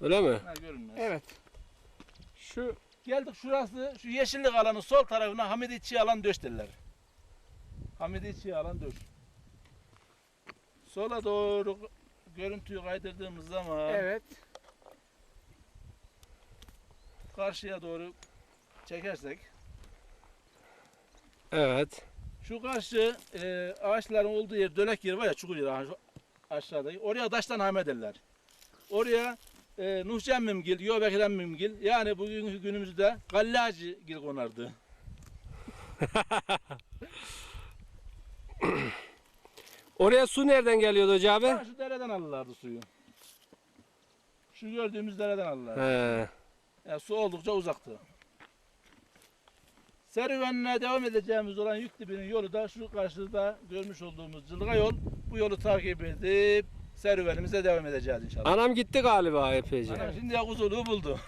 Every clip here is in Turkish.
Öyle mi? Ha, görünmez. Evet. Şu Geldik şurası, şu yeşillik alanın sol tarafına Hamidiçi alan döş derler. Hamidiçi alan döş. Sola doğru görüntüyü kaydırdığımız zaman evet. karşıya doğru çekersek Evet. şu karşı e, ağaçların olduğu yer, dölek yer var ya çukur yer aş- aşağıda. Oraya taştan hame derler. Oraya e, Nuh Cemmimgil, Yobekir Emmimgil yani bugünkü günümüzde Gallacı gil konardı. Oraya su nereden geliyordu Hoca abi? Ha, şu dereden alırlardı suyu. Şu gördüğümüz dereden alırlardı. He. Yani su oldukça uzaktı. Serüvenine devam edeceğimiz olan yük dibinin yolu da şu karşıda görmüş olduğumuz cılga yol. Bu yolu takip edip serüvenimize devam edeceğiz inşallah. Anam gitti galiba epeyce. Anam şimdi ya kuzuluğu buldu.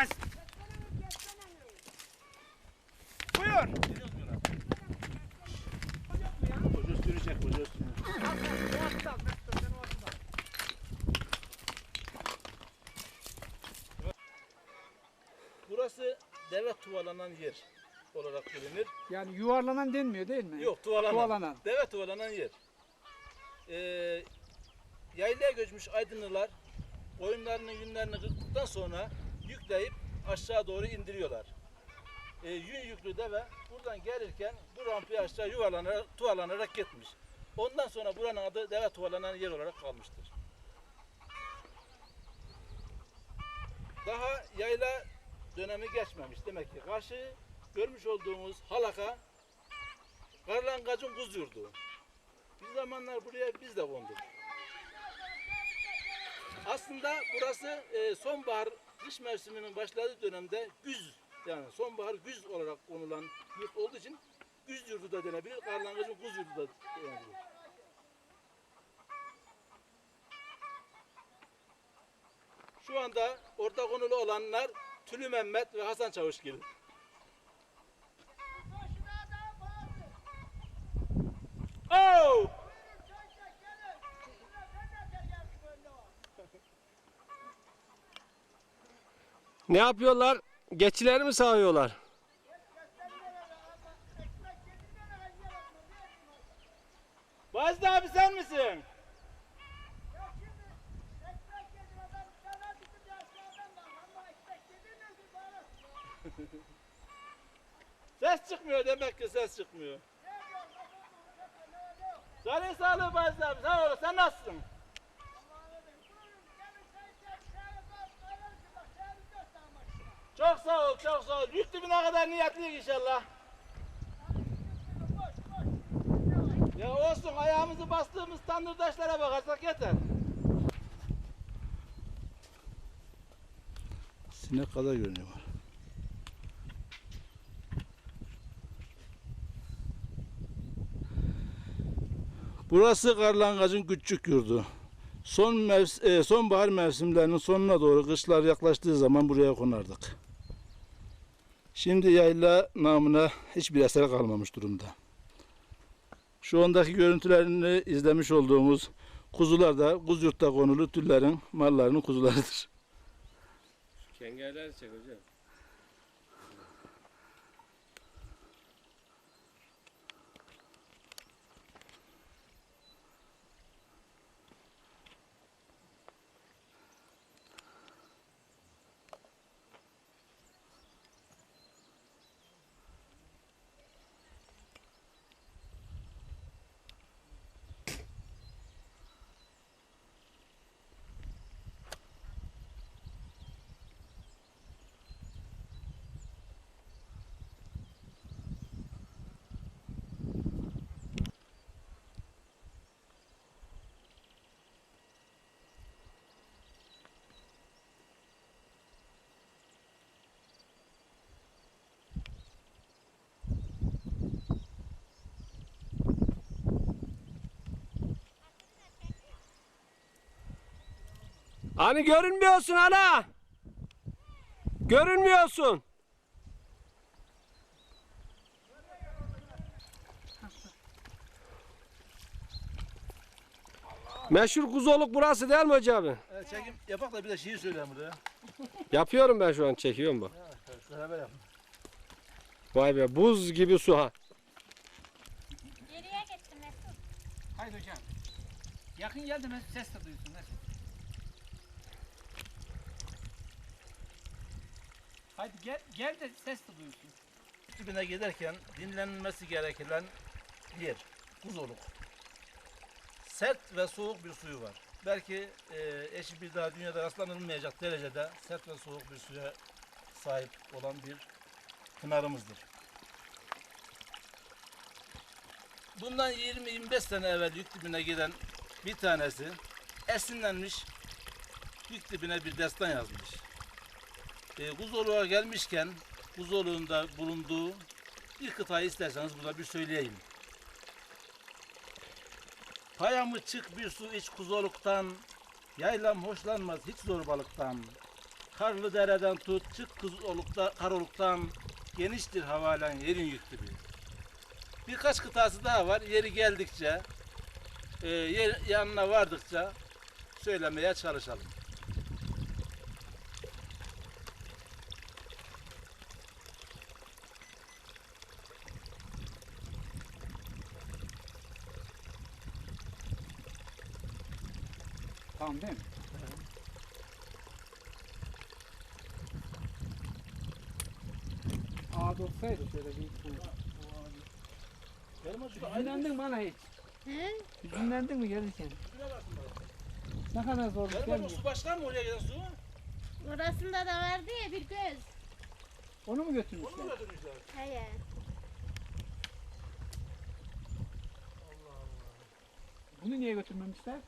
Az. Buyur. Koca üstünü çek, koca üstünü. Burası deve tuvalanan yer olarak bilinir. Yani yuvarlanan denmiyor değil mi? Yok tuvalanan. Tuvalanan. Deve tuvalanan yer. Ee, yaylaya göçmüş aydınlılar koyunlarının yünlerini kırdıktan sonra yükleyip aşağı doğru indiriyorlar. Ee, yün yüklü deve buradan gelirken bu rampayı aşağı yuvarlanarak, tuvalanarak gitmiş. Ondan sonra buranın adı deve tuvalanan yer olarak kalmıştır. Daha yayla dönemi geçmemiş demek ki. Karşı görmüş olduğumuz halaka Karlangacın kuz yurdu. Bir zamanlar buraya biz de konduk. Aslında burası e, sonbahar kış mevsiminin başladığı dönemde güz yani sonbahar güz olarak konulan yurt olduğu için güz yurdu da denebilir. Karlangacın kuz yurdu da denebilir. Şu anda orta konulu olanlar Tülü Mehmet ve Hasan Çavuşgil. Oh! Ne yapıyorlar? Geçileri mi sağıyorlar? Bazı abi sen misin? Ses çıkmıyor demek ki ses çıkmıyor. Canın sağlığı abi sağ ol sen nasılsın? Çok sağ ol çok sağ ol. Yük dibine kadar niyetliyiz inşallah. Ya olsun ayağımızı bastığımız tandır taşlara bakarsak yeter. Sinek kadar görünüyor. Burası Karlangacın küçük yurdu. Son mevs e, sonbahar mevsimlerinin sonuna doğru kışlar yaklaştığı zaman buraya konardık. Şimdi yayla namına hiçbir eser kalmamış durumda. Şu andaki görüntülerini izlemiş olduğumuz kuzular da Kuzyurt'ta konulu tüllerin mallarının kuzularıdır. Kengerler çek hocam. Hani görünmüyorsun ana? Görünmüyorsun. Meşhur kuzoluk burası değil mi hocam? Evet, çekim yapak da bir de şiir söyleyeyim burada. Yapıyorum ben şu an çekiyorum bak. Evet, beraber yapın. Vay be buz gibi su ha. Geriye gittim Mesut. Haydi hocam. Yakın geldi ses de duysun. Mesut. Haydi gel, gel de ses de duysun. Dibine giderken dinlenmesi gereken yer. Buzoluk. Sert ve soğuk bir suyu var. Belki e, eşi bir daha dünyada rastlanılmayacak derecede sert ve soğuk bir suya sahip olan bir pınarımızdır. Bundan 20-25 sene evvel yük dibine giden bir tanesi esinlenmiş yük dibine bir destan yazmış. E, Kuzoluğa gelmişken Kuzoluğunda bulunduğu bir kıtayı isterseniz burada bir söyleyeyim. Payamı çık bir su iç kuzoluktan, yaylam hoşlanmaz hiç zorbalıktan. Karlı dereden tut çık kuzolukta, karoluktan, geniştir havalen yerin yük gibi. Birkaç kıtası daha var, yeri geldikçe, e, yer, yanına vardıkça söylemeye çalışalım. Tamam değil mi? Ağa doksaydı şöyle bir Hüzünlendin bana hiç. He? Hüzünlendin mi gelirken? Ne kadar zor bir şey. su başka mı oraya gelen su? Orasında da vardı ya bir göz. Onu mu Onu mu götürmüşler? götürmüşler? He. Bunu niye götürmemişler?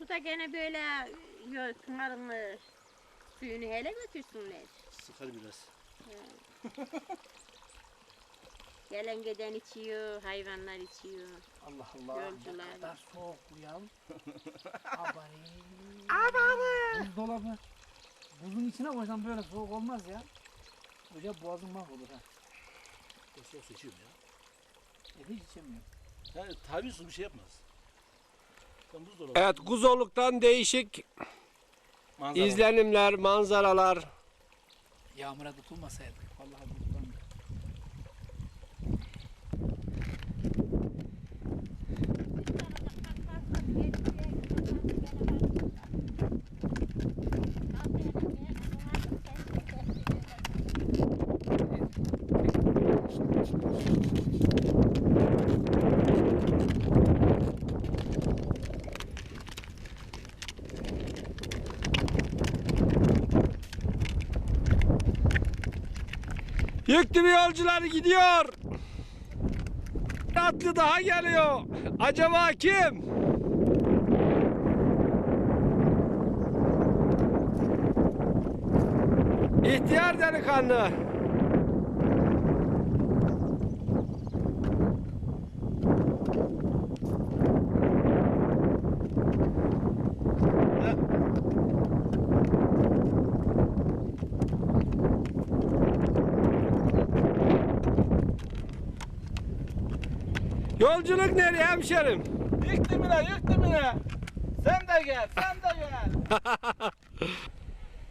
Bu da gene böyle yo, Pınar'ın suyunu hele götürsünler. Sıkar biraz. Gelen giden içiyor, hayvanlar içiyor. Allah Allah. Yolcular. Ne kadar soğuk bu ya. Abari. Abari. Buzdolabı. Buzun içine koysan böyle soğuk olmaz ya. Hoca boğazın mahvolur ha. Soğuk su içiyorum ya. E, hiç içemiyor. Yani tabi su bir şey yapmaz. Evet kuzoluktan değişik Manzara. izlenimler, manzaralar. Yağmura tutulmasaydık. Vallahi buradan. Yüklü yolcular gidiyor. Atlı daha geliyor. Acaba kim? İhtiyar delikanlı. Yolculuk nereye hemşerim? Yük dibine, yük dibine. Sen de gel, sen de gel.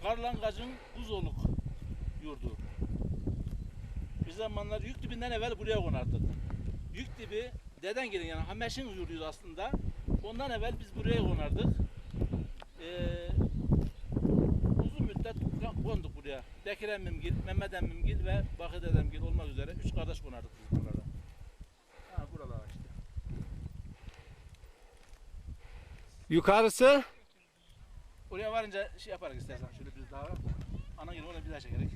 Karlankacın buzoluk yurdu. Bir zamanlar yük dibinden evvel buraya konardık. Yük dibi deden gelin yani Hameş'in yurduydu aslında. Ondan evvel biz buraya konardık. Ee, uzun müddet konduk buraya. Bekir emmimgil, Mehmet emmimgil ve Bakı dedemgil olmak üzere üç kardeş konardık biz buralara. Yukarısı Oraya varınca şey yaparız istersen şöyle bir daha. Ana yeri ona bir daha çekerek.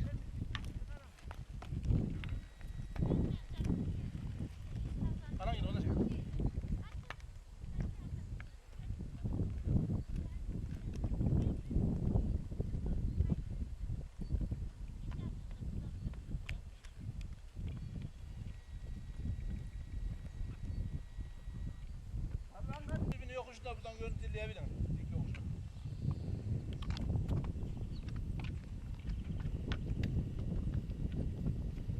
Yokuşta buradan görüntüleyebilirim.